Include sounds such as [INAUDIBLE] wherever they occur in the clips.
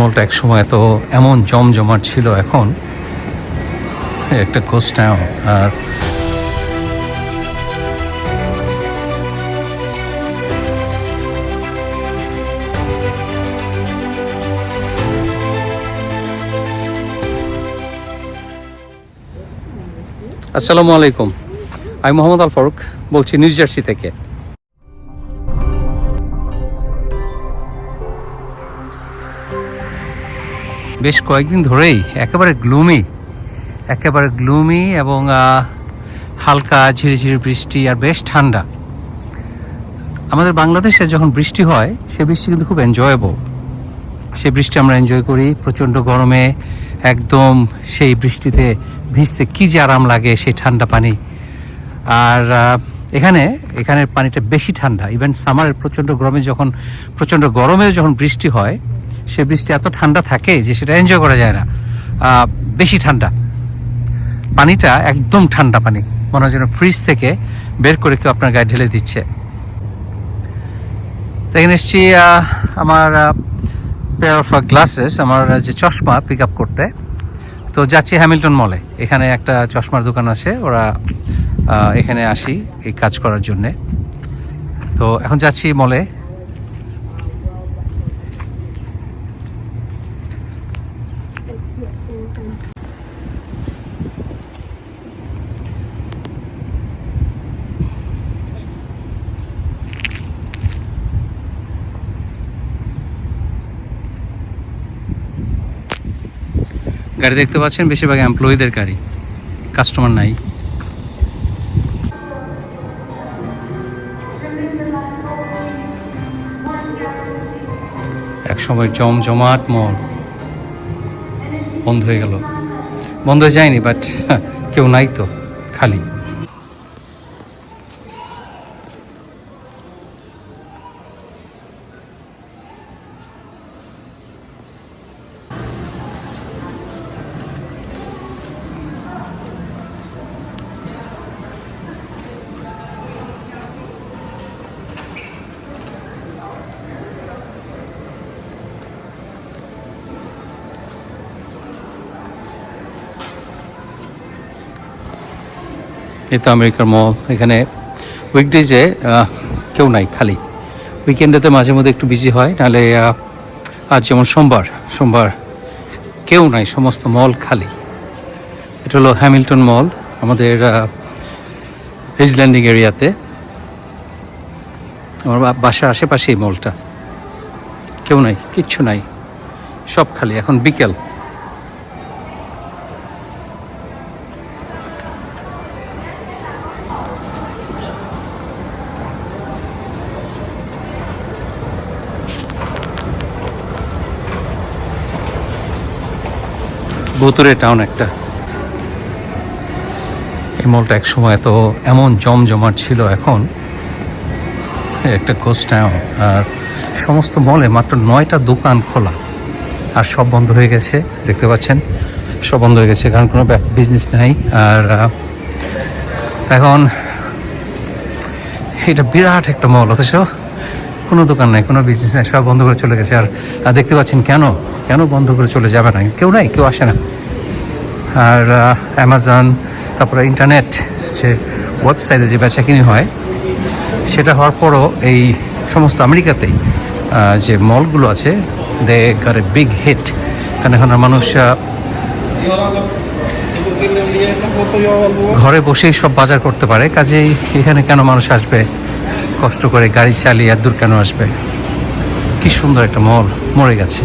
মলটা এক সময় এত এমন জমজমাট ছিল এখন। একটা কোস্ট টাউন আর আসসালামু আলাইকুম। আমি মোহাম্মদ আল ফারুক, বলছি নিউ জার্সি থেকে। বেশ কয়েকদিন ধরেই একেবারে গ্লুমি একেবারে গ্লুমি এবং হালকা ঝিরিঝিরি বৃষ্টি আর বেশ ঠান্ডা। আমাদের বাংলাদেশে যখন বৃষ্টি হয়, সে বৃষ্টি কিন্তু খুব এনজয়েবল সে বৃষ্টি আমরা এনজয় করি, প্রচণ্ড গরমে একদম সেই বৃষ্টিতে ভিজতে কী যে আরাম লাগে সেই ঠান্ডা পানি। আর এখানে, এখানের পানিটা বেশি ঠান্ডা। ইভেন সামারের প্রচণ্ড গরমে যখন, প্রচণ্ড গরমে যখন বৃষ্টি হয় সে বৃষ্টি এত ঠান্ডা থাকে যে সেটা এনজয় করা যায় না। বেশি ঠান্ডা। পানিটা একদম ঠান্ডা পানি। মনে হয় যেন ফ্রিজ থেকে বের করে কেউ আপনার গায়ে ঢেলে দিচ্ছে। তো এখানে এসেছি আমার পেয়ার অফ গ্লাসেস আমার যে চশমা পিক আপ করতে। তো যাচ্ছি হ্যামিল্টন মলে এখানে একটা চশমার দোকান আছে। ওরা এখানে আসি এই কাজ করার জন্যে। তো এখন যাচ্ছি মলে গাড়ি দেখতে পাচ্ছেন, বেশিরভাগ এমপ্লয়ীদের গাড়ি। কাস্টমার নাই। একসময় জমজমাট মল বন্ধ হয়ে গেল। বন্ধ হয়ে যায়নি বাট কেউ নাই তো, খালি। এই তো আমেরিকার মল। এখানে উইকডেজে কেউ নাই, খালি। উইকেন্ডেতে মাঝে মধ্যে একটু বিজি হয়, নাহলে আজ যেমন সোমবার সোমবার কেউ নাই, সমস্ত মল খালি। এটা হলো হ্যামিল্টন মল আমাদের হিজ ল্যান্ডিং এরিয়াতে আমার বাসার আশেপাশে এই মলটা। কেউ নাই, কিচ্ছু নাই, সব খালি, এখন বিকেল। ভুতুরে টাউন একটা। এই মলটা এক সময় তো এমন জমজমাট ছিল, এখন একটা গোস্ট টাউন আর সমস্ত মলে মাত্র নয়টা দোকান খোলা। আর সব বন্ধ হয়ে গেছে, দেখতে পাচ্ছেন? সব বন্ধ হয়ে গেছে, কারণ কোনো বিজনেস নাই। আর এখন এটা বিরাট একটা মল অথচ কোনো দোকান নাই, কোনো বিজনেস নাই, সব বন্ধ করে চলে গেছে। আর দেখতে পাচ্ছেন কেন? কেন বন্ধ করে চলে যাবে না? কেউ নাই, কেউ আসে না। আর অ্যামাজন তারপরে ইন্টারনেট যে ওয়েবসাইটে যে বেচা কিনি হয়, সেটা হওয়ার পরও এই সমস্ত আমেরিকাতেই যে মলগুলো আছে দে গার এ বিগ হিট কারণ এখন মানুষ ঘরে বসেই সব বাজার করতে পারে, কাজেই এখানে কেন মানুষ আসবে? কষ্ট করে গাড়ি চালিয়ে এত দূর কেন আসবে? কি সুন্দর একটা মল মরে গেছে।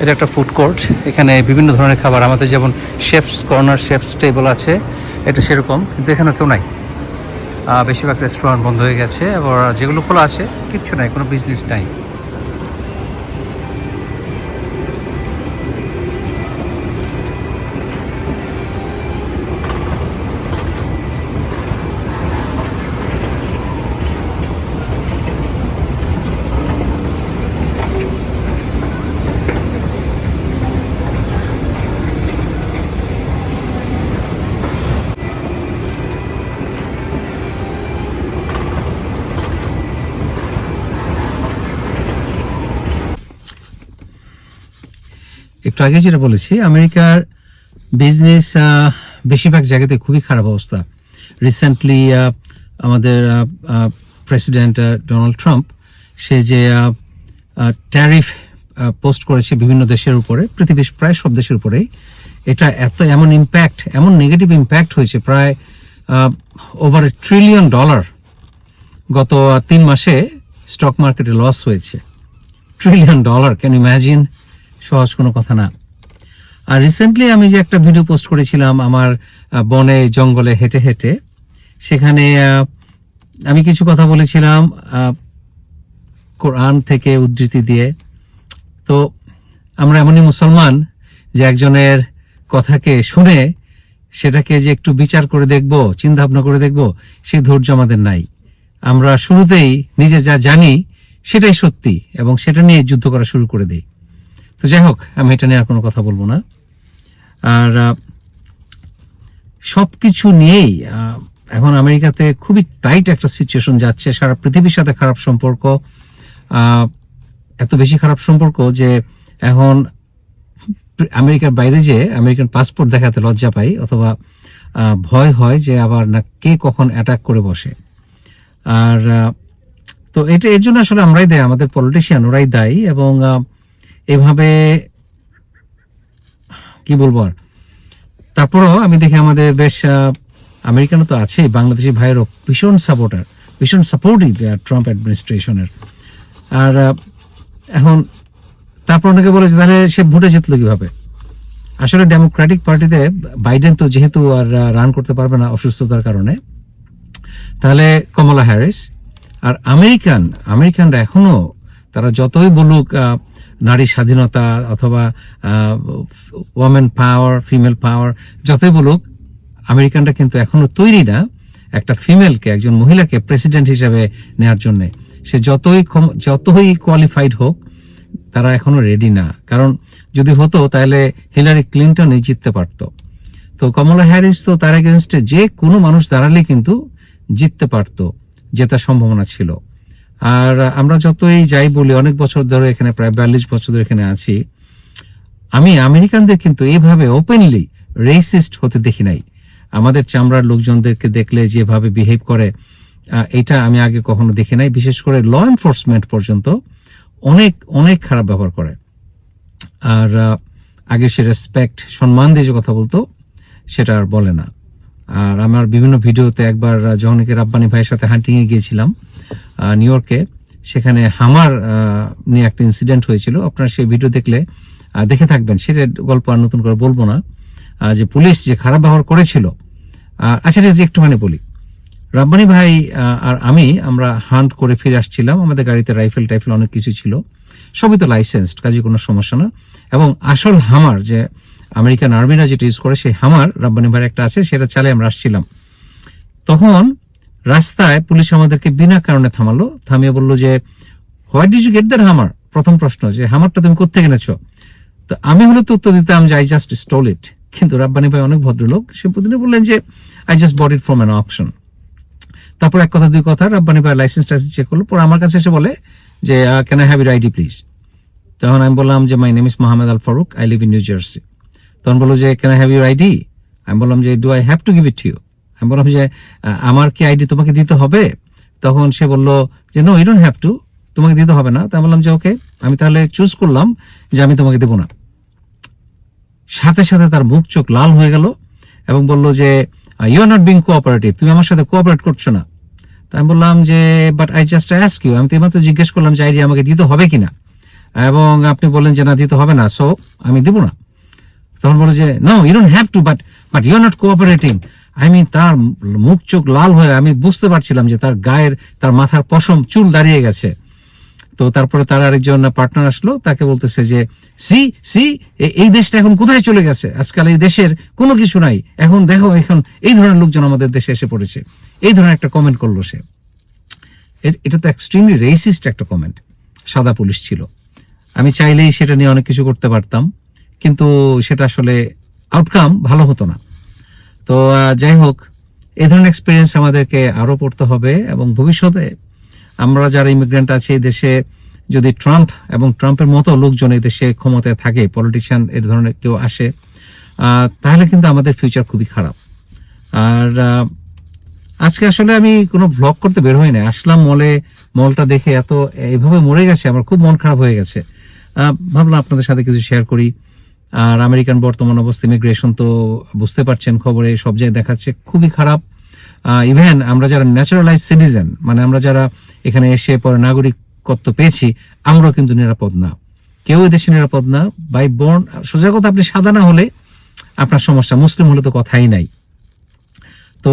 এটা একটা ফুড কোর্ট এখানে বিভিন্ন ধরনের খাবার, আমাদের যেমন শেফস কর্নার শেফস টেবল আছে, এটা সেরকম, কিন্তু এখানে কেউ নাই। বেশিরভাগ রেস্টুরেন্ট বন্ধ হয়ে গেছে, আবার যেগুলো খোলা আছে, কিচ্ছু নাই, কোনো বিজনেস নাই। একটু আগে যেটা বলেছি, আমেরিকার বিজনেস বেশিরভাগ জায়গাতে খুবই খারাপ অবস্থা। রিসেন্টলি আমাদের প্রেসিডেন্ট ডোনাল্ড ট্রাম্প সে যে ট্যারিফ পোস্ট করেছে বিভিন্ন দেশের উপরে, পৃথিবীর প্রায় সব দেশের উপরেই, এটা এত এমন ইম্প্যাক্ট এমন নেগেটিভ ইম্প্যাক্ট হয়েছে, প্রায় ওভার ট্রিলিয়ন ডলার গত তিন মাসে স্টক মার্কেটে লস হয়েছে। ট্রিলিয়ন ডলার ক্যান ইম্যাজিন সহজ কোনো কথা না। আর রিসেন্টলি আমি যে একটা ভিডিও পোস্ট করেছিলাম আমার বনে জঙ্গলে হেঁটে হেঁটে, সেখানে আমি কিছু কথা বলেছিলাম কোরআন থেকে উদ্ধৃতি দিয়ে। তো আমরা এমনই মুসলমান যে একজনের কথাকে শুনে সেটাকে যে একটু বিচার করে দেখব চিন্তা ভাবনা করে দেখব সেই ধৈর্য আমাদের নাই। আমরা শুরুতেই নিজে যা জানি সেটাই সত্যি এবং সেটা নিয়ে যুদ্ধ করা শুরু করে দেই। তো যাই হোক, আমি এটা নিয়ে আর কোনো কথা বলব না। আর সব কিছু নিয়েই এখন আমেরিকাতে খুবই টাইট একটা সিচুয়েশন যাচ্ছে। সারা পৃথিবীর সাথে খারাপ সম্পর্ক এত বেশি খারাপ সম্পর্ক যে এখন আমেরিকার বাইরে যে আমেরিকান পাসপোর্ট দেখাতে লজ্জা পাই অথবা ভয় হয় যে আবার না কে কখন অ্যাটাক করে বসে। আর তো এটা, এর জন্য আসলে আমরাই দেয়, আমাদের পলিটিশিয়ান ওরাই দায়ী এবং এভাবে, কি বলব আর? তারপরেও আমি দেখি আমাদের বেশ আমেরিকানও তো আছে বাংলাদেশি ভাইয়েরও ভীষণ সাপোর্টার ভীষণ সাপোর্টিভ ট্রাম্প অ্যাডমিনিস্ট্রেশনের আর এখন তারপর অনেকে বলে যে তাহলে সে ভোটে জিতলো কীভাবে? আসলে ডেমোক্রেটিক পার্টিতে বাইডেন তো যেহেতু আর রান করতে পারবে না অসুস্থতার কারণে, তাহলে কমলা হ্যারিস আর আমেরিকান আমেরিকানরা এখনও তারা যতই বলুক নারী স্বাধীনতা অথবা ওয়ামেন পাওয়ার ফিমেল পাওয়ার যতই বলুক, আমেরিকানরা কিন্তু এখনও তৈরি না একটা ফিমেলকে একজন মহিলাকে প্রেসিডেন্ট হিসেবে নেওয়ার জন্য। সে যতই যতই কোয়ালিফাইড হোক, তারা এখনও রেডি না। কারণ যদি হতো, তাহলে হিলারি ক্লিন্টনই জিততে পারতো। তো কমলা হ্যারিস তো তার এগেনস্টে যে কোনো মানুষ দাঁড়ালে কিন্তু জিততে পারতো, জেতার সম্ভাবনা ছিল। আর আমরা যতই যাই বলি, অনেক বছর ধরে এখানে, প্রায় বিয়াল্লিশ বছর ধরে এখানে আছি। আমি আমেরিকানদের কিন্তু এভাবে ওপেনলি রেসিস্ট হতে দেখি নাই। আমাদের চামড়ার লোকজনদেরকে দেখলে যেভাবে বিহেভ করে এটা আমি আগে কখনো দেখি নাই। বিশেষ করে ল এনফোর্সমেন্ট পর্যন্ত অনেক অনেক খারাপ ব্যবহার করে। আর আগে সে রেসপেক্ট সম্মান দিয়ে যে কথা বলতো, সেটা আর বলে না। আর আমার বিভিন্ন ভিডিওতে একবার যখন রাব্বানি ভাইয়ের সাথে হান্টিং এ গিয়েছিলাম নিউ ইয়র্কে সেখানে হামার নিয়ে একটা ইনসিডেন্ট হয়েছিল। আপনারা সেই ভিডিও দেখলে দেখে থাকবেন। সেটা গল্প আর নতুন করে বলব না। যে পুলিশ যে খারাপ ব্যবহার করেছিল আচ্ছা আছে একটুখানি বলি। রাব্বানি ভাই আর আমি আমরা হান্ট করে ফিরে আসছিলাম। আমাদের গাড়িতে রাইফেল টাইফেল অনেক কিছু ছিল। সবই তো লাইসেন্সড কাজে কোনো সমস্যা না। এবং আসল হামার যে আমেরিকান আর্মিরা যেটা ইউজ করে, সেই হামার রাব্বানি ভাইয়ের একটা আছে, সেটা চালে আমরা আসছিলাম। তখন রাস্তায় পুলিশ আমাদেরকে বিনা কারণে থামালো, থামিয়ে বলল যে what does you get that হামার প্রথম প্রশ্ন, যে হামারটা তুমি কোথেকে এনেছো? তো আমি হলে তো উত্তর দিতাম যে আই জাস্ট স্টোল ইট কিন্তু রাব্বানি ভাই অনেক ভদ্রলোক, সে প্রতিদিন বললেন যে I just bought it from an option তারপর এক কথা, দুই কথা, রাব্বানি ভাই লাইসেন্স টাইসেন্স চেক করল, পরে আমার কাছে এসে বলে যে can I have your ID please তখন আমি বললাম যে my name is Mohammad Al Faruk I live in New Jersey তখন বলল যে can I have your ID আমি বললাম যে do I have to give it you আমি বললাম যে আমার কি আইডি তোমাকে দিতে হবে? তখন সে বলল যে no you don't have to তোমাকে দিতে হবে না। তো আমি বললাম যে ওকে আমি তাহলে চুজ করলাম যে, আমি তোমাকে দেবো না। সাথে সাথে তার মুখ চোখ লাল হয়ে গেল এবং বলল যে you are not being cooperative তুমি আমার সাথে কোঅপারেট করছ না। তো আমি বললাম যে but I just ask you আমি তো এইমাত্র জিজ্ঞেস করলাম যে আইডি আমাকে দিতে হবে কিনা? এবং আপনি বললেন যে, না, দিতে হবে না। সো আমি দেবো না। তখন বলে যে no you don't have to but but you are not cooperating I mean তার মুখ চোখ লাল হয়ে, আমি বুঝতে পারছিলাম যে তার গায়ের, তার মাথার পশম চুল দাঁড়িয়ে গেছে। তো তারপরে তার আরেকজন পার্টনার আসলো, তাকে বলতেছে যে সি সি এই দেশটা এখন কোথায় চলে গেছে? আজকাল এই দেশের কোনো কিছু নাই। এখন দেখো, এখন এই ধরনের লোকজন আমাদের দেশে এসে পড়েছে। এই ধরনের একটা কমেন্ট করল সে। এটা তো এক্সট্রিমলি রেসিস্ট একটা কমেন্ট সাদা পুলিশ ছিল। আমি চাইলেই সেটা নিয়ে অনেক কিছু করতে পারতাম। কিন্তু সেটা আসলে আউটকাম ভালো হতো না। তো যাই হোক এই ধরনের এক্সপিরিয়েন্স আমাদেরকে আরও পড়তে হবে এবং ভবিষ্যতে আমরা যারা ইমিগ্রেন্ট আছে, এই দেশে যদি ট্রাম্প এবং ট্রাম্পের মতো লোকজন এই দেশে ক্ষমতায় থাকে পলিটিশিয়ান এর ধরনের কেউ আসে তাহলে কিন্তু আমাদের ফিউচার খুবই খারাপ। আর আজকে আসলে আমি কোনো ব্লগ করতে বের হই না আসলাম মলে মলটা দেখে এত এইভাবে মরে গেছে, আমার খুব মন খারাপ হয়ে গেছে। ভাবলাম আপনাদের সাথে কিছু শেয়ার করি। আর আমেরিকান বর্তমান অবস্থা ইমিগ্রেশন তো বুঝতে পারছেন, খবরে সব জায়গায় দেখাচ্ছে খুবই খারাপ। ইভেন আমরা যারা ন্যাচারালাইজ সিটিজেন মানে আমরা যারা এখানে এসে পরে নাগরিকত্ব পেয়েছি, আমরাও কিন্তু নিরাপদ না। কেউ দেশে নিরাপদ না বাই বর্ন সোজা কথা, আপনি সাদা না হলে আপনার সমস্যা, মুসলিম হলে তো কথাই নাই। তো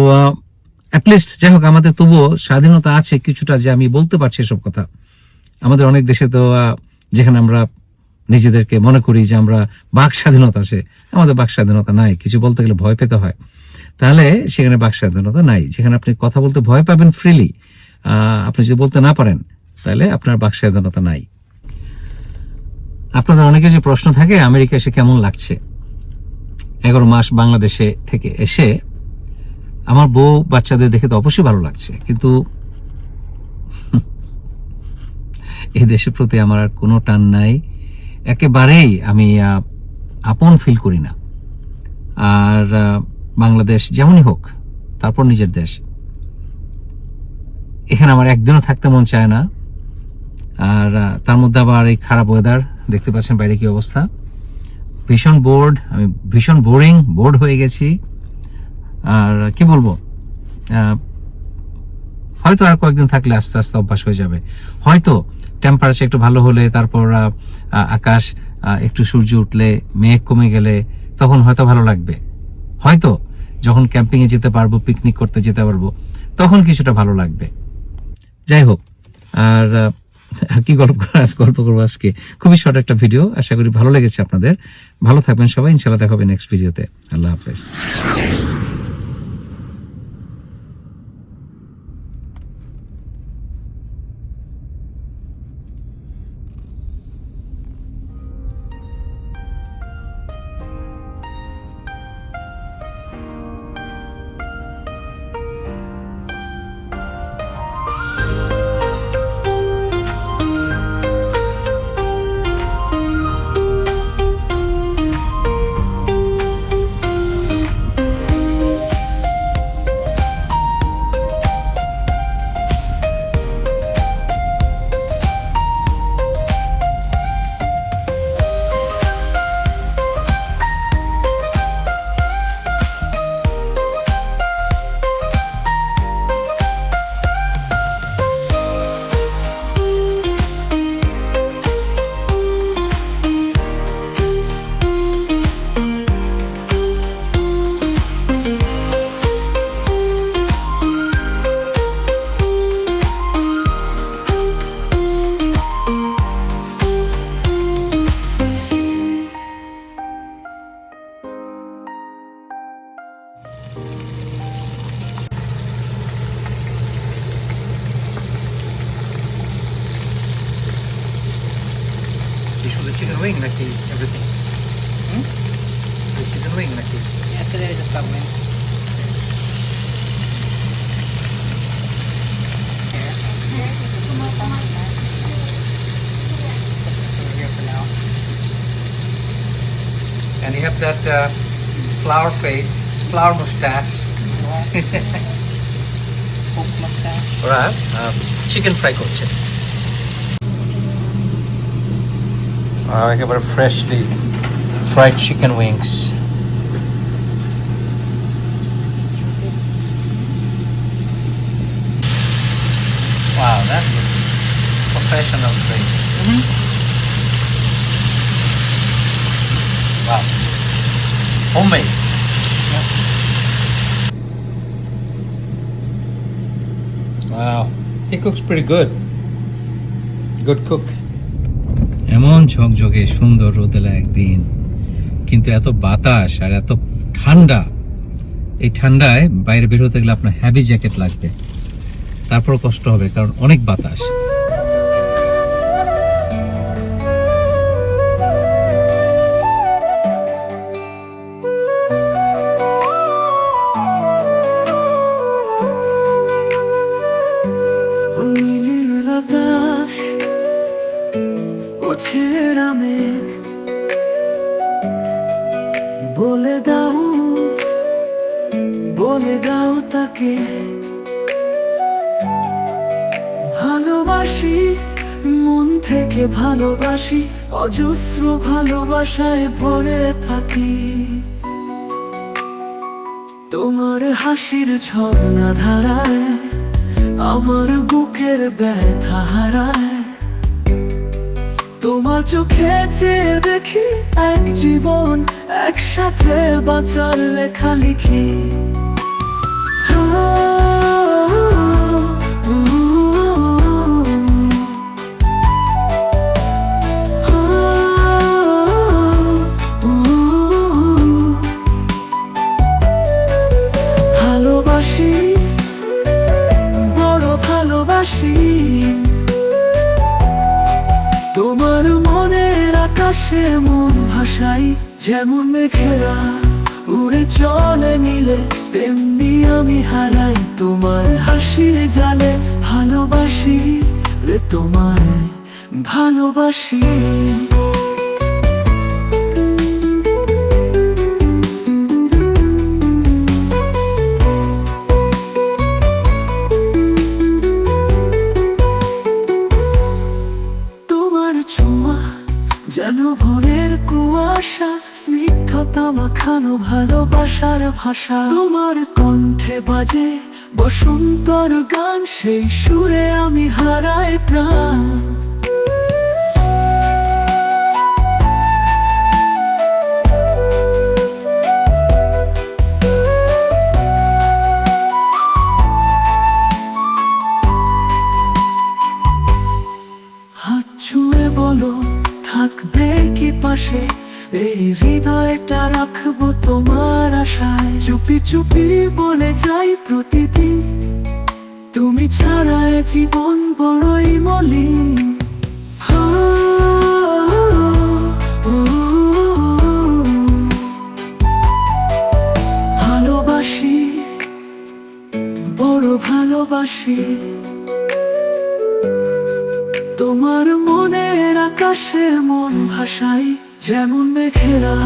অ্যাটলিস্ট যাই হোক, আমাদের তবুও স্বাধীনতা আছে কিছুটা যে আমি বলতে পারছি এসব কথা। আমাদের অনেক দেশে তো যেখানে আমরা নিজেদেরকে মনে করি যে আমরা বাক স্বাধীনতা আছে, আমাদের বাক স্বাধীনতা নাই, কিছু বলতে গেলে ভয় পেতে হয়। তাহলে সেখানে বাক স্বাধীনতা নাই, যেখানে আপনি কথা বলতে ভয় পাবেন ফ্রিলি আপনি যদি বলতে না পারেন, তাহলে আপনার বাক স্বাধীনতা নাই। আপনাদের অনেকে যে প্রশ্ন থাকে, আমেরিকা এসে কেমন লাগছে? এগারো মাস বাংলাদেশে থেকে এসে আমার বউ বাচ্চাদের দেখে তো অবশ্যই ভালো লাগছে, কিন্তু [LAUGHS] এই দেশের প্রতি আমার আর কোনো টান নাই। একেবারেই আমি আপন ফিল করি না। আর বাংলাদেশ যেমনই হোক, তারপর নিজের দেশ। এখানে আমার একদিনও থাকতে মন চায় না। আর তার মধ্যে আবার এই খারাপ ওয়েদার দেখতে পাচ্ছেন বাইরে কি অবস্থা। ভীষণ বোর্ড আমি ভীষণ বোরিং বোর্ড হয়ে গেছি। আর, কি বলব? হয়তো আর কয়েকদিন থাকলে আস্তে আস্তে অভ্যাস হয়ে যাবে। হয়তো টেম্পারেচার একটু ভালো হলে, তারপর আকাশ একটু সূর্য উঠলে, মেঘ কমে গেলে, তখন হয়তো ভালো লাগবে। হয়তো যখন ক্যাম্পিংয়ে যেতে পারব পিকনিক করতে যেতে পারব, তখন কিছুটা ভালো লাগবে। যাই হোক, আর আর কি গল্প আজ গল্প করব আজকে। খুবই শর্ট একটা ভিডিও আশা করি ভালো লেগেছে আপনাদের। ভালো থাকবেন সবাই ইনশাল্লাহ দেখা হবে নেক্সট ভিডিওতে আল্লাহ হাফেজ। chicken wing nahi everything. Hmm? The chicken wing nahi. Yeah, today I just got wings. And you have that uh, flower face, flower mustache. Right. [LAUGHS] mustache. Right. Um, chicken fried chicken. একেবারে freshly fried chicken wings Wow, that looks professional grade. Wow. Homemade. Wow. He cooks pretty good. Good cook. এমন ঝকঝকে সুন্দর রোদেলা একদিন। কিন্তু এত বাতাস আর এত ঠান্ডা, এই ঠান্ডায় বাইরে বের হতে গেলে আপনার হ্যাভি জ্যাকেট লাগবে। তারপর কষ্ট হবে কারণ অনেক বাতাস। ভালোবাসি, মন থেকে ভালোবাসি, অজস্র ভালোবাসায় ভরে থাকি। তোমার হাসির ঝর্ণা ধারায়, আমার বুকের ব্যথা হারায়। তোমার চোখে চেয়ে দেখি এক জীবন, একসাথে বাঁচার লেখা লিখি। যেমন মেঘেরা উড়ে চলে মিলে, তেমনি আমি হারাই তোমার হাসির জালে। ভালোবাসি রে তোমায়, ভালোবাসি। স্নিগ্ধতা ভালোবাসার ভাষা। তোমার কণ্ঠে বাজে বসন্তর গান, সেই সুরে আমি হারাই প্রাণ। হাত ছুঁয়ে বলো, থাকবে কি পাশে? এই হৃদয়টা রাখব তোমার আশায়। চুপি চুপি বলে যাই প্রতিদিন। তুমি ছাড়া জীবন বড়ই মলিন। ভালোবাসি, বড় ভালোবাসি। তোমার মনের আকাশে মন ভাসাই। যেমন মেঘেরা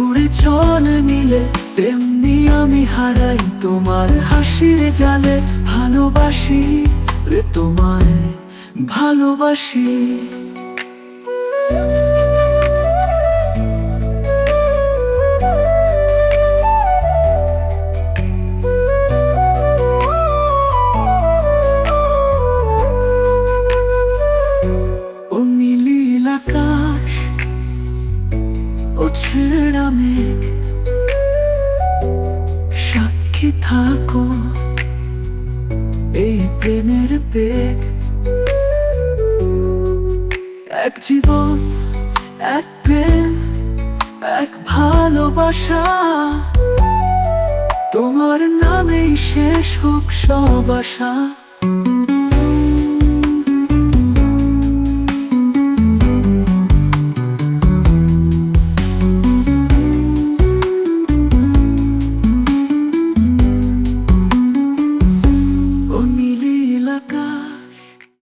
উড়ে চলে মিলে, তেমনি আমি হারাই তোমার হাসির জালে। ভালোবাসি রে তোমায়, ভালোবাসি। থাকো। এই প্রেমের বেগ। এক জীবন, এক প্রেম, এক ভালোবাসা। তোমার নামেই শেষ হোক সব